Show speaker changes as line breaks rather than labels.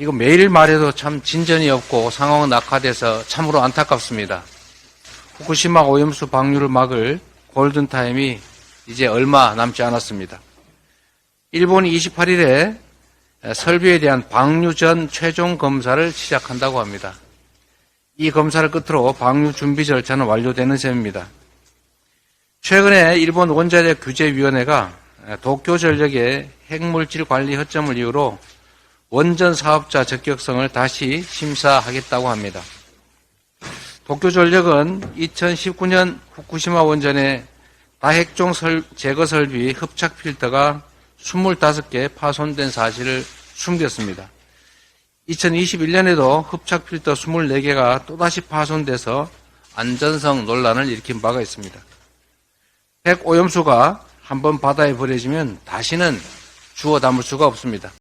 이거 매일 말해도 참 진전이 없고 상황은 악화돼서 참으로 안타깝습니다. 후쿠시마 오염수 방류를 막을 골든타임이 이제 얼마 남지 않았습니다. 일본이 28일에 설비에 대한 방류 전 최종 검사를 시작한다고 합니다. 이 검사를 끝으로 방류 준비 절차는 완료되는 셈입니다. 최근에 일본 원자력 규제위원회가 도쿄 전력의 핵물질 관리 허점을 이유로 원전 사업자 적격성을 다시 심사하겠다고 합니다. 도쿄전력은 2019년 후쿠시마 원전의 다핵종 설- 제거 설비 흡착 필터가 25개 파손된 사실을 숨겼습니다. 2021년에도 흡착 필터 24개가 또다시 파손돼서 안전성 논란을 일으킨 바가 있습니다. 핵 오염수가 한번 바다에 버려지면 다시는 주워 담을 수가 없습니다.